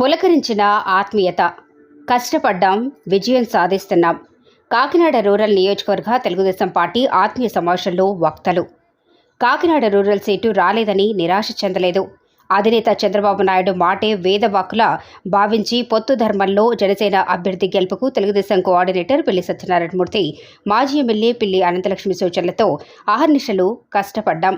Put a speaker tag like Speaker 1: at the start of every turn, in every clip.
Speaker 1: పులకరించిన ఆత్మీయత. కష్టపడ్డాం విజయం సాధిస్తున్నాం. కాకినాడ రూరల్ నియోజకవర్గ తెలుగుదేశం పార్టీ ఆత్మీయ సమావేశంలో వక్తలు. కాకినాడ రూరల్ సీటు రాలేదని నిరాశ చెందలేదు. అధినేత చంద్రబాబు నాయుడు మాటే వేదవాకుల భావించి పొత్తు ధర్మంలో జనసేన అభ్యర్థి గెలుపుకు తెలుగుదేశం కోఆర్డినేటర్ పిల్లి సత్యనారాయణమూర్తి మాజీ ఎమ్మెల్యే పిల్లి అనంతలక్ష్మి సూచనలతో అహర్నిశలు కష్టపడ్డాం.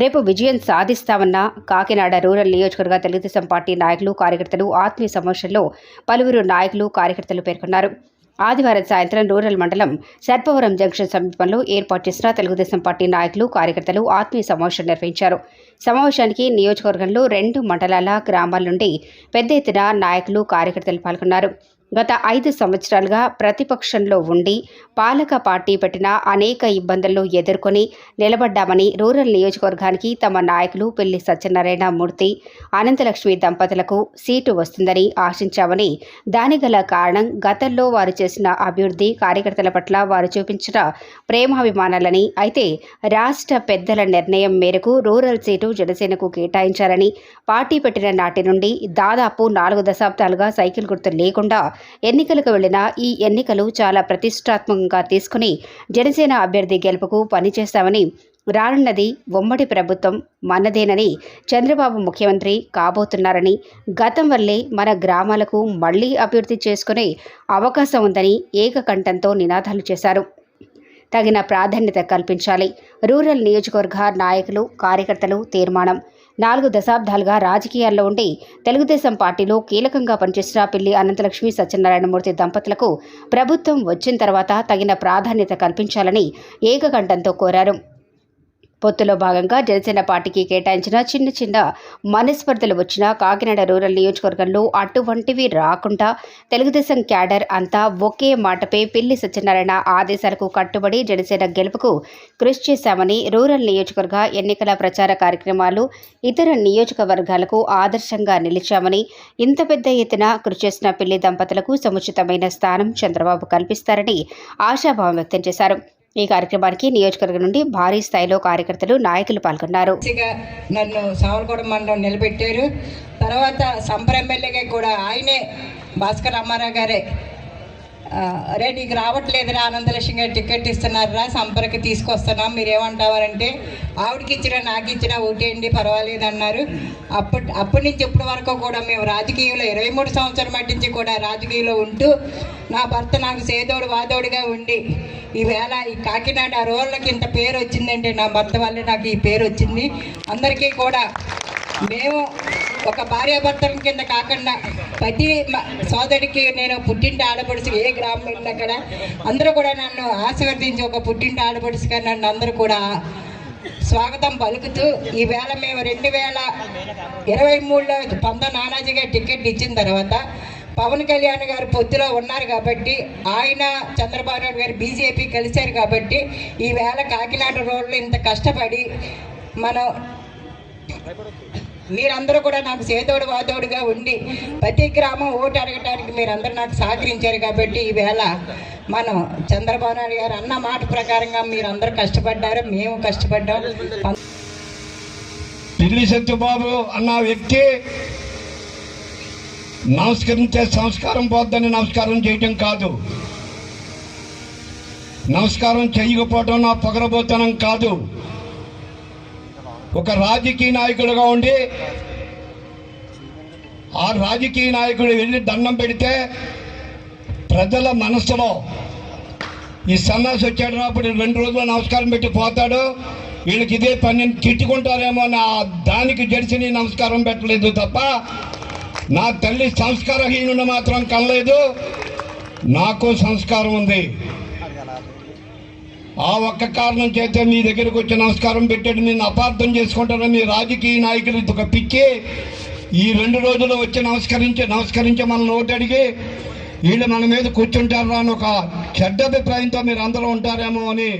Speaker 1: రేపు విజయం సాధిస్తామన్న కాకినాడ రూరల్ నియోజకవర్గ తెలుగుదేశం పార్టీ నాయకులు కార్యకర్తలు ఆత్మీయ సమావేశంలో పలువురు నాయకులు కార్యకర్తలు పేర్కొన్నారు. ఆదివారం సాయంత్రం రూరల్ మండలం సర్పవరం జంక్షన్ సమీపంలో ఏర్పాటు చేసిన తెలుగుదేశం పార్టీ నాయకులు కార్యకర్తలు ఆత్మీయ సమావేశం నిర్వహించారు. సమావేశానికి నియోజకవర్గంలో రెండు మండలాల గ్రామాల నుండి పెద్ద ఎత్తున నాయకులు కార్యకర్తలు పాల్గొన్నారు. గత ఐదు సంవత్సరాలుగా ప్రతిపక్షంలో ఉండి పాలక పార్టీ పెట్టిన అనేక ఇబ్బందులను ఎదుర్కొని నిలబడ్డామని రూరల్ నియోజకవర్గానికి తమ నాయకులు పెళ్ళి సత్యనారాయణ మూర్తి అనంతలక్ష్మి దంపతులకు సీటు వస్తుందని ఆశించామని దానిగల గల కారణం గతంలో వారు చేసిన అభివృద్ధి కార్యకర్తల పట్ల వారు చూపించిన ప్రేమాభిమానాలని అయితే రాష్ట్ర పెద్దల నిర్ణయం మేరకు రూరల్ సీటు జనసేనకు కేటాయించారని పార్టీ పెట్టిన నాటి నుండి దాదాపు నాలుగు దశాబ్దాలుగా సైకిల్ గుర్తు లేకుండా ఎన్నికలకు వెళ్ళిన ఈ ఎన్నికలు చాలా ప్రతిష్టాత్మకంగా తీసుకుని జనసేన అభ్యర్థి గెలుపుకు పనిచేస్తామని రానున్నది ఉమ్మడి ప్రభుత్వం మనదేనని చంద్రబాబు ముఖ్యమంత్రి కాబోతున్నారని గతం వల్లే మన గ్రామాలకు మళ్ళీ అభివృద్ధి చేసుకునే అవకాశం ఉందని ఏకకంఠంతో నినాదాలు చేశారు. తగిన ప్రాధాన్యత కల్పించాలి. రూరల్ నియోజకవర్గ నాయకులు కార్యకర్తలు తీర్మానం. నాలుగు దశాబ్దాలుగా రాజకీయాల్లో ఉండి తెలుగుదేశం పార్టీలో కీలకంగా పనిచేసిన పిల్లి అనంతలక్ష్మి సత్యనారాయణమూర్తి దంపతులకు ప్రభుత్వం వచ్చిన తర్వాత తగిన ప్రాధాన్యత కల్పించాలని ఏకకంఠంతో కోరారు. పొత్తులో భాగంగా జనసేన పార్టీకి కేటాయించిన చిన్న చిన్న మనస్పర్ధలు వచ్చిన కాకినాడ రూరల్ నియోజకవర్గంలో అటువంటివి రాకుండా తెలుగుదేశం క్యాడర్ అంతా ఒకే మాటపై పిల్లి సత్యనారాయణ ఆదేశాలకు కట్టుబడి జనసేన గెలుపుకు కృషి చేశామని రూరల్ నియోజకవర్గ ఎన్నికల ప్రచార కార్యక్రమాలు ఇతర నియోజకవర్గాలకు ఆదర్శంగా నిలిచామని ఇంత పెద్ద ఎత్తున కృషి చేసిన పిల్లి దంపతులకు సముచితమైన స్థానం చంద్రబాబు కల్పిస్తారని ఆశాభావం వ్యక్తం చేశారు. ఈ కార్యక్రమానికి నియోజకవర్గం నుండి భారీ స్థాయిలో కార్యకర్తలు నాయకులు పాల్గొన్నారు.
Speaker 2: నన్ను సావల్గూడ మండలం నిలబెట్టారు. తర్వాత సంపర కూడా ఆయనే భాస్కర్ అమ్మారావు గారే అరే నీకు రావట్లేదురా ఆనందలక్ష్మి గారు టికెట్ ఇస్తున్నారా సంపరకి తీసుకొస్తున్నాం మీరేమంటావారంటే ఆవిడకి ఇచ్చినా నాకు ఇచ్చినా ఓటేయండి పర్వాలేదు అన్నారు అప్పటి అప్పటి నుంచి ఇప్పటి వరకు కూడా మేము రాజకీయంలో ఇరవై మూడు సంవత్సరం మట్టించి కూడా రాజకీయంలో ఉంటూ నా భర్త నాకు సేదోడు వాదోడుగా ఉండి ఈవేళ ఈ కాకినాడ రోళ్ళకి ఇంత పేరు వచ్చిందంటే నా భర్త వల్లే నాకు ఈ పేరు వచ్చింది అందరికీ కూడా మేము ఒక భార్యాభర్తల కింద కాకుండా ప్రతి సోదరికి నేను పుట్టింటి ఆడపడుచు ఏ గ్రామం వెళ్ళినా అక్కడ అందరూ కూడా నన్ను ఆశీర్వదించి ఒక పుట్టింటి ఆడపడుచుగా నన్ను అందరూ కూడా స్వాగతం పలుకుతూ ఈవేళ మేము రెండు వేల ఇరవై మూడులో పంద నానాజీ గారు టికెట్ ఇచ్చిన తర్వాత పవన్ కళ్యాణ్ గారు పొత్తులో ఉన్నారు కాబట్టి ఆయన చంద్రబాబు నాయుడు గారు బీజేపీ కలిశారు కాబట్టి ఈవేళ కాకినాడ రోడ్లు ఇంత కష్టపడి మనం మీరందరూ కూడా నాకు సేతోడు వాదోడుగా ఉండి ప్రతి గ్రామం ఓటు అడగటానికి మీరందరూ నాకు సహకరించారు కాబట్టి ఈవేళ మనం చంద్రబాబు నాయుడు గారు అన్న మాట ప్రకారంగా మీరందరూ కష్టపడ్డారు మేము కష్టపడ్డాం.
Speaker 3: పిల్లి సత్యబాబు అన్న వ్యక్తి నమస్కరించే సంస్కారం పోద్దని నమస్కారం చేయటం కాదు. నమస్కారం చేయకపోవటం నా పొగరబోతనం కాదు. ఒక రాజకీయ నాయకుడుగా ఉండి ఆ రాజకీయ నాయకుడు వెళ్ళి దండం పెడితే ప్రజల మనసులో ఈ సన్నాసి వచ్చాడు అప్పుడు రెండు రోజులు నమస్కారం పెట్టి పోతాడు. వీళ్ళకి ఇదే పని తిట్టుకుంటారేమో నా దానికి జడిసి నమస్కారం పెట్టలేదు తప్ప నా తల్లి సంస్కారహీనుడు మాత్రం కనలేదు. నాకు సంస్కారం ఉంది. ఆ ఒక్క కారణం చేత మీ దగ్గరకు వచ్చి నమస్కారం పెట్టాడు నేను అపార్థం చేసుకుంటాను మీ రాజకీయ నాయకులు ఇది ఒక పిచ్చి. ఈ రెండు రోజులు వచ్చి నమస్కరించి నమస్కరించి మన ఓటు అడిగి వీళ్ళు మన మీద కూర్చుంటారా అని ఒక చెడ్డ అభిప్రాయంతో మీరు అందరూ ఉంటారేమో అని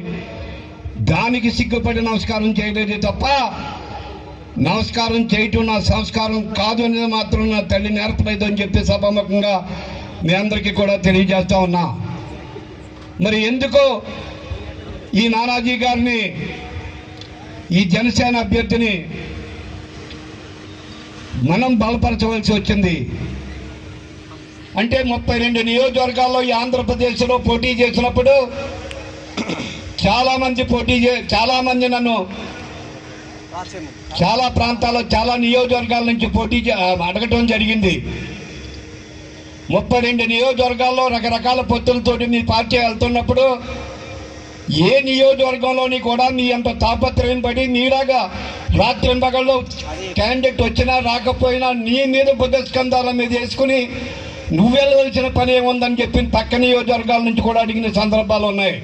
Speaker 3: దానికి సిగ్గుపడి నమస్కారం చేయలేదు తప్ప నమస్కారం చేయటం నా సంస్కారం కాదు అనేది మాత్రం నా తల్లి నేర్పలేదు అని చెప్పి సభాముఖంగా మీ అందరికీ కూడా తెలియజేస్తా ఉన్నా. మరి ఎందుకో ఈ నానాజీ గారిని ఈ జనసేన అభ్యర్థిని మనం బలపరచవలసి వచ్చింది. అంటే ముప్పై రెండు నియోజకవర్గాల్లో ఈ ఆంధ్రప్రదేశ్లో పోటీ చేసినప్పుడు చాలామంది పోటీ చే చాలామంది నన్ను చాలా ప్రాంతాల్లో చాలా నియోజకవర్గాల నుంచి పోటీ అడగటం జరిగింది. ముప్పై రెండు నియోజకవర్గాల్లో రకరకాల పొత్తులతోటి మీ పార్టీ వెళ్తున్నప్పుడు ఏ నియోజకవర్గంలోని కూడా మీ అంత తాపత్రయం పడి నీలాగా రాత్రి పగళ్ళు క్యాండిడేట్ వచ్చినా రాకపోయినా నీ మీద బుద్ధస్కంధాల మీద వేసుకుని నువ్వు వెళ్ళవలసిన పని ఏముందని చెప్పి పక్క నియోజకవర్గాల నుంచి కూడా అడిగిన సందర్భాలు ఉన్నాయి.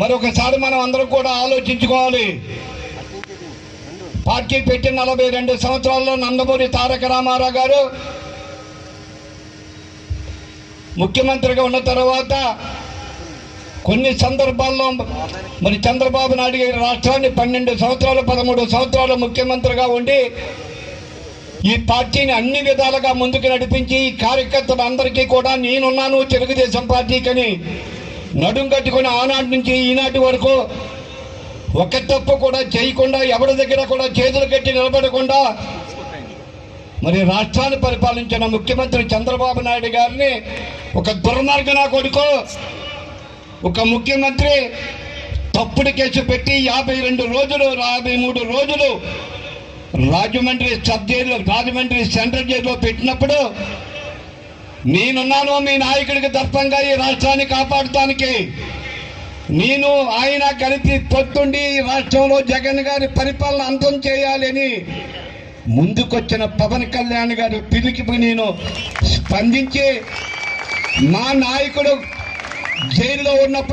Speaker 3: మరొకసారి మనం అందరం కూడా ఆలోచించుకోవాలి. పార్టీ పెట్టిన నలభై రెండు సంవత్సరాల్లో నందమూరి తారక రామారావు గారు ముఖ్యమంత్రిగా ఉన్న తర్వాత కొన్ని సందర్భాల్లో మరి చంద్రబాబు నాయుడు గారి రాష్ట్రాన్ని పన్నెండు సంవత్సరాలు పదమూడు సంవత్సరాలు ముఖ్యమంత్రిగా ఉండి ఈ పార్టీని అన్ని విధాలుగా ముందుకు నడిపించి ఈ కార్యకర్తలు అందరికీ కూడా నేనున్నాను తెలుగుదేశం పార్టీకని నడుం కట్టుకుని ఆనాటి నుంచి ఈనాటి వరకు ఒక తప్పు కూడా చేయకుండా ఎవరి దగ్గర కూడా చేతులు కట్టి నిలబడకుండా మరి రాష్ట్రాన్ని పరిపాలించిన ముఖ్యమంత్రి చంద్రబాబు నాయుడు గారిని ఒక దుర్మార్గన కొడుకు ఒక ముఖ్యమంత్రి తప్పుడు కేసు పెట్టి యాభై రెండు రోజులు యాభై మూడు రోజులు రాజమండ్రి సబ్ జైల్లో రాజమండ్రి సెంట్రల్ జైల్లో పెట్టినప్పుడు నేనున్నాను మీ నాయకుడికి దర్పంగా ఈ రాష్ట్రాన్ని కాపాడటానికి నేను ఆయన కలిసి పొత్తుండి ఈ రాష్ట్రంలో జగన్ గారి పరిపాలన అంతం చేయాలని ముందుకొచ్చిన పవన్ కళ్యాణ్ గారి పిలికి నేను స్పందించి మా నాయకుడు జైల్లో ఉన్నప్పుడు